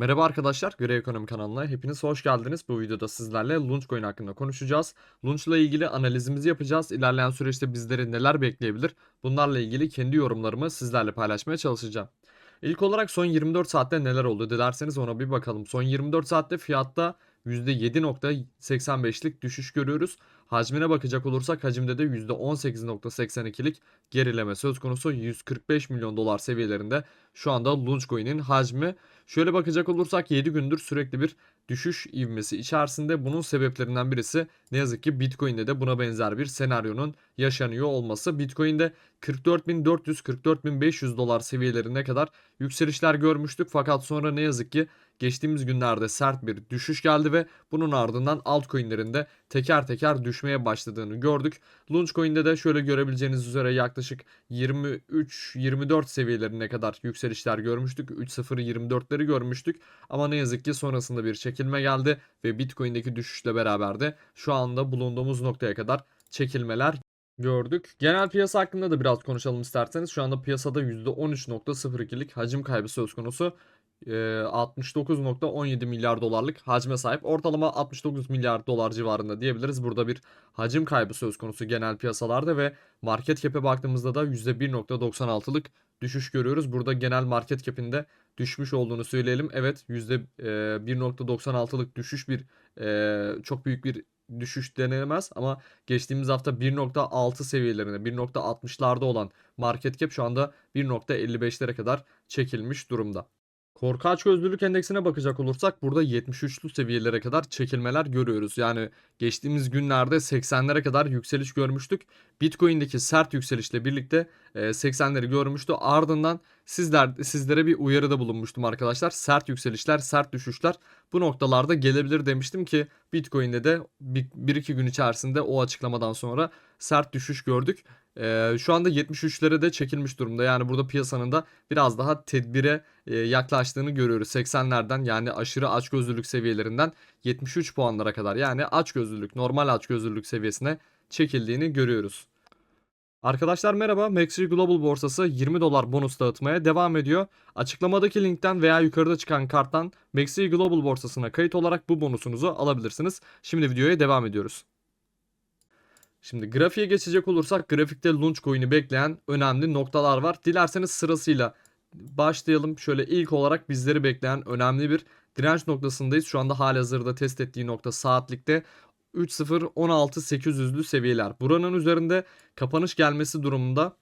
Merhaba arkadaşlar, Göre Ekonomi kanalına hepiniz hoş geldiniz. Bu videoda sizlerle Launchcoin hakkında konuşacağız. Launch ile ilgili analizimizi yapacağız. İlerleyen süreçte bizleri neler bekleyebilir? Bunlarla ilgili kendi yorumlarımı sizlerle paylaşmaya çalışacağım. İlk olarak son 24 saatte neler oldu dilerseniz ona bir bakalım. Son 24 saatte fiyatta %7.85'lik düşüş görüyoruz. Hacmine bakacak olursak hacimde de %18.82'lik gerileme söz konusu 145 milyon dolar seviyelerinde şu anda Launchcoin'in hacmi. Şöyle bakacak olursak 7 gündür sürekli bir düşüş ivmesi içerisinde. Bunun sebeplerinden birisi ne yazık ki Bitcoin'de de buna benzer bir senaryonun yaşanıyor olması. Bitcoin'de 44.400-44.500 dolar seviyelerine kadar yükselişler görmüştük. Fakat sonra ne yazık ki geçtiğimiz günlerde sert bir düşüş geldi ve bunun ardından altcoin'lerinde teker teker düşmeye başladığını gördük. Launchcoin'de de şöyle görebileceğiniz üzere yaklaşık 23-24 seviyelerine kadar yükselişler görmüştük. 3.0-24'leri görmüştük ama ne yazık ki sonrasında bir çekilme geldi ve Bitcoin'deki düşüşle beraber de şu anda bulunduğumuz noktaya kadar çekilmeler gördük. Genel piyasa hakkında da biraz konuşalım isterseniz. Şu anda piyasada %13.02'lik hacim kaybı söz konusu. Ee, 69.17 milyar dolarlık hacme sahip. Ortalama 69 milyar dolar civarında diyebiliriz. Burada bir hacim kaybı söz konusu genel piyasalarda ve market cap'e baktığımızda da %1.96'lık düşüş görüyoruz. Burada genel market cap'inde düşmüş olduğunu söyleyelim. Evet %1.96'lık düşüş bir e, çok büyük bir düşüş denemez ama geçtiğimiz hafta 1.6 seviyelerinde 1.60'larda olan market cap şu anda 1.55'lere kadar çekilmiş durumda. Korku açgözlülük endeksine bakacak olursak burada 73'lü seviyelere kadar çekilmeler görüyoruz. Yani geçtiğimiz günlerde 80'lere kadar yükseliş görmüştük. Bitcoin'deki sert yükselişle birlikte 80'leri görmüştü. Ardından sizler sizlere bir uyarıda bulunmuştum arkadaşlar. Sert yükselişler, sert düşüşler bu noktalarda gelebilir demiştim ki Bitcoin'de de 1-2 gün içerisinde o açıklamadan sonra sert düşüş gördük. Ee, şu anda 73'lere de çekilmiş durumda. Yani burada piyasanın da biraz daha tedbire e, yaklaştığını görüyoruz. 80'lerden yani aşırı açgözlülük seviyelerinden 73 puanlara kadar yani açgözlülük, normal açgözlülük seviyesine çekildiğini görüyoruz. Arkadaşlar merhaba. Maxi Global borsası 20 dolar bonus dağıtmaya devam ediyor. Açıklamadaki linkten veya yukarıda çıkan karttan Maxi Global borsasına kayıt olarak bu bonusunuzu alabilirsiniz. Şimdi videoya devam ediyoruz. Şimdi grafiğe geçecek olursak grafikte Launchcoin'i bekleyen önemli noktalar var. Dilerseniz sırasıyla başlayalım. Şöyle ilk olarak bizleri bekleyen önemli bir direnç noktasındayız. Şu anda halihazırda test ettiği nokta saatlikte 3.0-16.800'lü seviyeler. Buranın üzerinde kapanış gelmesi durumunda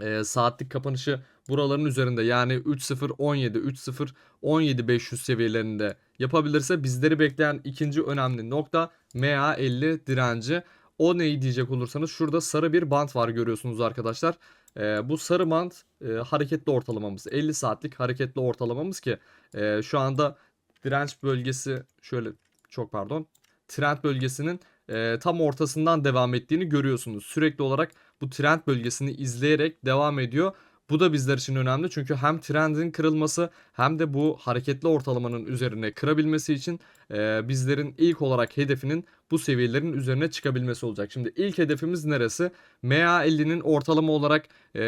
e, saatlik kapanışı buraların üzerinde yani 3.0-17, 3.0-17.500 seviyelerinde yapabilirse bizleri bekleyen ikinci önemli nokta MA50 direnci. O neyi diyecek olursanız şurada sarı bir bant var görüyorsunuz arkadaşlar. E, bu sarı bant e, hareketli ortalamamız 50 saatlik hareketli ortalamamız ki e, şu anda direnç bölgesi şöyle çok pardon trend bölgesinin e, tam ortasından devam ettiğini görüyorsunuz. Sürekli olarak bu trend bölgesini izleyerek devam ediyor. Bu da bizler için önemli çünkü hem trendin kırılması hem de bu hareketli ortalamanın üzerine kırabilmesi için e, bizlerin ilk olarak hedefinin bu seviyelerin üzerine çıkabilmesi olacak. Şimdi ilk hedefimiz neresi? MA50'nin ortalama olarak e,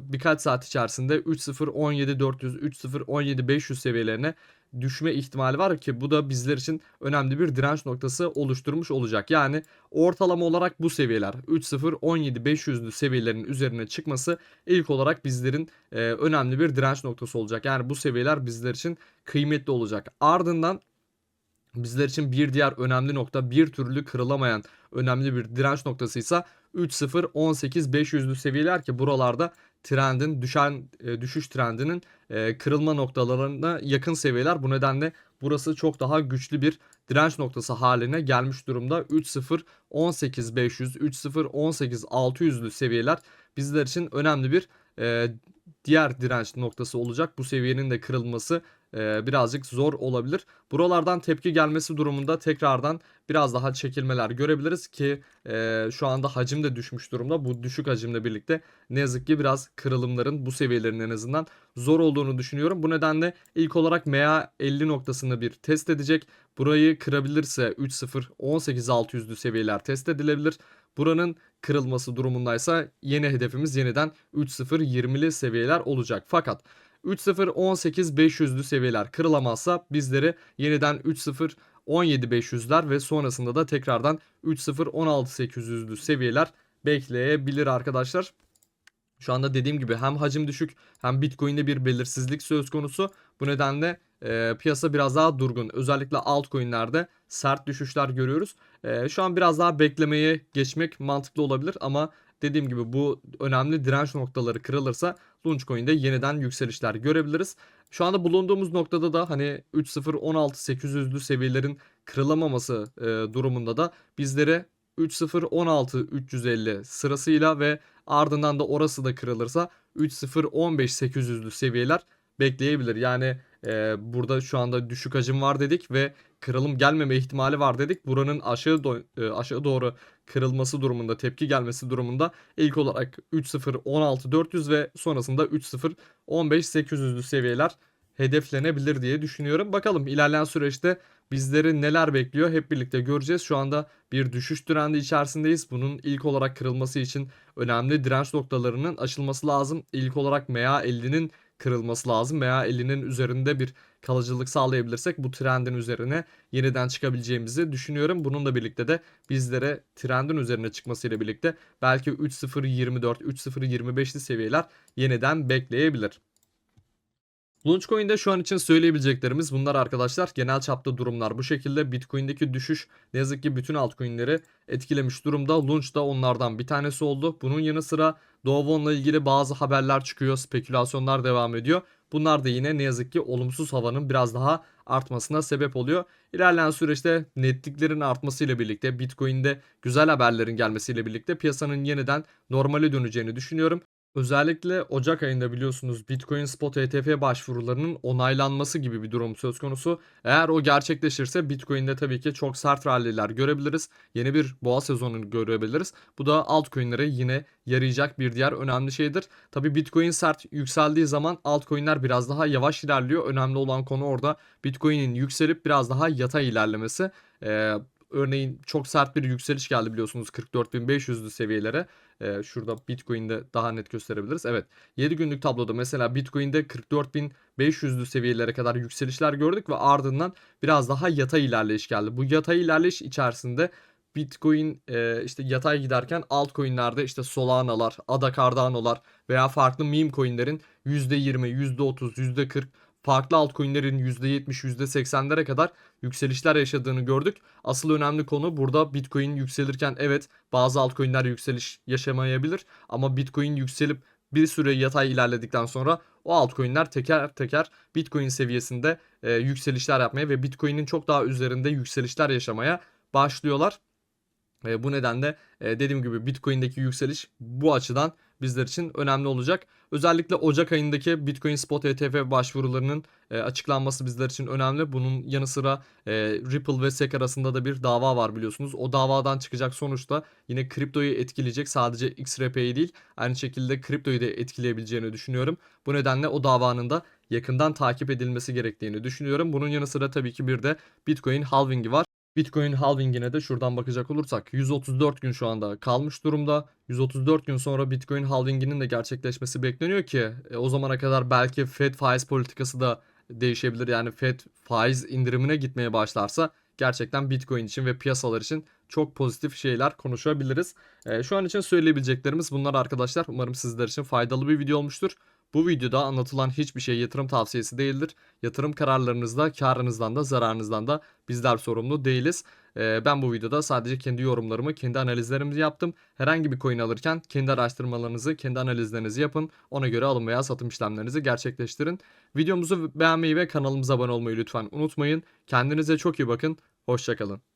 birkaç saat içerisinde 3.0.17.400, 3.0.17.500 seviyelerine düşme ihtimali var ki bu da bizler için önemli bir direnç noktası oluşturmuş olacak. Yani ortalama olarak bu seviyeler 3.0-17.500'lü seviyelerin üzerine çıkması ilk olarak bizlerin e, önemli bir direnç noktası olacak. Yani bu seviyeler bizler için kıymetli olacak. Ardından bizler için bir diğer önemli nokta bir türlü kırılamayan önemli bir direnç noktası ise 3.0-18.500'lü seviyeler ki buralarda trendin düşen e, düşüş trendinin e, kırılma noktalarına yakın seviyeler. Bu nedenle burası çok daha güçlü bir direnç noktası haline gelmiş durumda. 3.0 18500 3.0 18600'lü seviyeler bizler için önemli bir e, diğer direnç noktası olacak. Bu seviyenin de kırılması e, birazcık zor olabilir. Buralardan tepki gelmesi durumunda tekrardan biraz daha çekilmeler görebiliriz ki e, şu anda hacim de düşmüş durumda. Bu düşük hacimle birlikte ne yazık ki biraz kırılımların bu seviyelerin en azından zor olduğunu düşünüyorum. Bu nedenle ilk olarak MA 50 noktasını bir test edecek. Burayı kırabilirse 3.0 18600'lü seviyeler test edilebilir. Buranın kırılması durumundaysa yeni hedefimiz yeniden 3.0 20'li seviyeler olacak. Fakat 3.0 18 500'lü seviyeler kırılamazsa bizleri yeniden 3.0 17 500'ler ve sonrasında da tekrardan 3.0 16 800'lü seviyeler bekleyebilir arkadaşlar. Şu anda dediğim gibi hem hacim düşük hem Bitcoin'de bir belirsizlik söz konusu. Bu nedenle e, piyasa biraz daha durgun. Özellikle altcoin'lerde sert düşüşler görüyoruz. E, şu an biraz daha beklemeye geçmek mantıklı olabilir ama dediğim gibi bu önemli direnç noktaları kırılırsa Launchcoin'de yeniden yükselişler görebiliriz. Şu anda bulunduğumuz noktada da hani 3.0 16 800'lü seviyelerin kırılamaması e, durumunda da bizlere 3.0 16 350 sırasıyla ve ardından da orası da kırılırsa 3.0 15 800'lü seviyeler bekleyebilir. Yani e, burada şu anda düşük hacim var dedik ve kırılım gelmeme ihtimali var dedik. Buranın aşağı do- e, aşağı doğru kırılması durumunda, tepki gelmesi durumunda ilk olarak 3.0 16 400 ve sonrasında 3.0 15 800'lü seviyeler hedeflenebilir diye düşünüyorum. Bakalım ilerleyen süreçte bizleri neler bekliyor hep birlikte göreceğiz. Şu anda bir düşüş trendi içerisindeyiz. Bunun ilk olarak kırılması için önemli direnç noktalarının aşılması lazım. İlk olarak MA50'nin kırılması lazım. MA50'nin üzerinde bir kalıcılık sağlayabilirsek bu trendin üzerine yeniden çıkabileceğimizi düşünüyorum. Bununla birlikte de bizlere trendin üzerine çıkmasıyla birlikte belki 3.024, 3.025'li seviyeler yeniden bekleyebilir. Launchcoin'de şu an için söyleyebileceklerimiz bunlar arkadaşlar. Genel çapta durumlar bu şekilde. Bitcoin'deki düşüş ne yazık ki bütün altcoin'leri etkilemiş durumda. Launch da onlardan bir tanesi oldu. Bunun yanı sıra Dovon'la ilgili bazı haberler çıkıyor. Spekülasyonlar devam ediyor. Bunlar da yine ne yazık ki olumsuz havanın biraz daha artmasına sebep oluyor. İlerleyen süreçte netliklerin artmasıyla birlikte Bitcoin'de güzel haberlerin gelmesiyle birlikte piyasanın yeniden normale döneceğini düşünüyorum. Özellikle Ocak ayında biliyorsunuz Bitcoin Spot ETF başvurularının onaylanması gibi bir durum söz konusu. Eğer o gerçekleşirse Bitcoin'de tabii ki çok sert ralliler görebiliriz. Yeni bir boğa sezonu görebiliriz. Bu da altcoin'lere yine yarayacak bir diğer önemli şeydir. Tabii Bitcoin sert yükseldiği zaman altcoin'ler biraz daha yavaş ilerliyor. Önemli olan konu orada Bitcoin'in yükselip biraz daha yatay ilerlemesi. Ee, Örneğin çok sert bir yükseliş geldi biliyorsunuz 44.500'lü seviyelere. Ee, şurada Bitcoin'de daha net gösterebiliriz. Evet 7 günlük tabloda mesela Bitcoin'de 44.500'lü seviyelere kadar yükselişler gördük ve ardından biraz daha yatay ilerleyiş geldi. Bu yatay ilerleyiş içerisinde Bitcoin e, işte yatay giderken altcoin'lerde işte Solana'lar, ADA Cardano'lar veya farklı meme coin'lerin %20, %30, %40 farklı altcoin'lerin %70, %80'lere kadar yükselişler yaşadığını gördük. Asıl önemli konu burada Bitcoin yükselirken evet bazı altcoin'ler yükseliş yaşamayabilir ama Bitcoin yükselip bir süre yatay ilerledikten sonra o altcoin'ler teker teker Bitcoin seviyesinde e, yükselişler yapmaya ve Bitcoin'in çok daha üzerinde yükselişler yaşamaya başlıyorlar. E, bu nedenle e, dediğim gibi Bitcoin'deki yükseliş bu açıdan bizler için önemli olacak. Özellikle Ocak ayındaki Bitcoin Spot ETF başvurularının e, açıklanması bizler için önemli. Bunun yanı sıra e, Ripple ve SEC arasında da bir dava var biliyorsunuz. O davadan çıkacak sonuçta yine kriptoyu etkileyecek. Sadece XRP'yi değil aynı şekilde kriptoyu da etkileyebileceğini düşünüyorum. Bu nedenle o davanın da yakından takip edilmesi gerektiğini düşünüyorum. Bunun yanı sıra tabii ki bir de Bitcoin halving'i var. Bitcoin halvingine de şuradan bakacak olursak 134 gün şu anda kalmış durumda. 134 gün sonra Bitcoin halvinginin de gerçekleşmesi bekleniyor ki e, o zamana kadar belki Fed faiz politikası da değişebilir. Yani Fed faiz indirimine gitmeye başlarsa gerçekten Bitcoin için ve piyasalar için çok pozitif şeyler konuşabiliriz. E, şu an için söyleyebileceklerimiz bunlar arkadaşlar. Umarım sizler için faydalı bir video olmuştur. Bu videoda anlatılan hiçbir şey yatırım tavsiyesi değildir. Yatırım kararlarınızda, karınızdan da, zararınızdan da bizler sorumlu değiliz. Ee, ben bu videoda sadece kendi yorumlarımı, kendi analizlerimi yaptım. Herhangi bir coin alırken kendi araştırmalarınızı, kendi analizlerinizi yapın. Ona göre alım veya satım işlemlerinizi gerçekleştirin. Videomuzu beğenmeyi ve kanalımıza abone olmayı lütfen unutmayın. Kendinize çok iyi bakın. Hoşçakalın.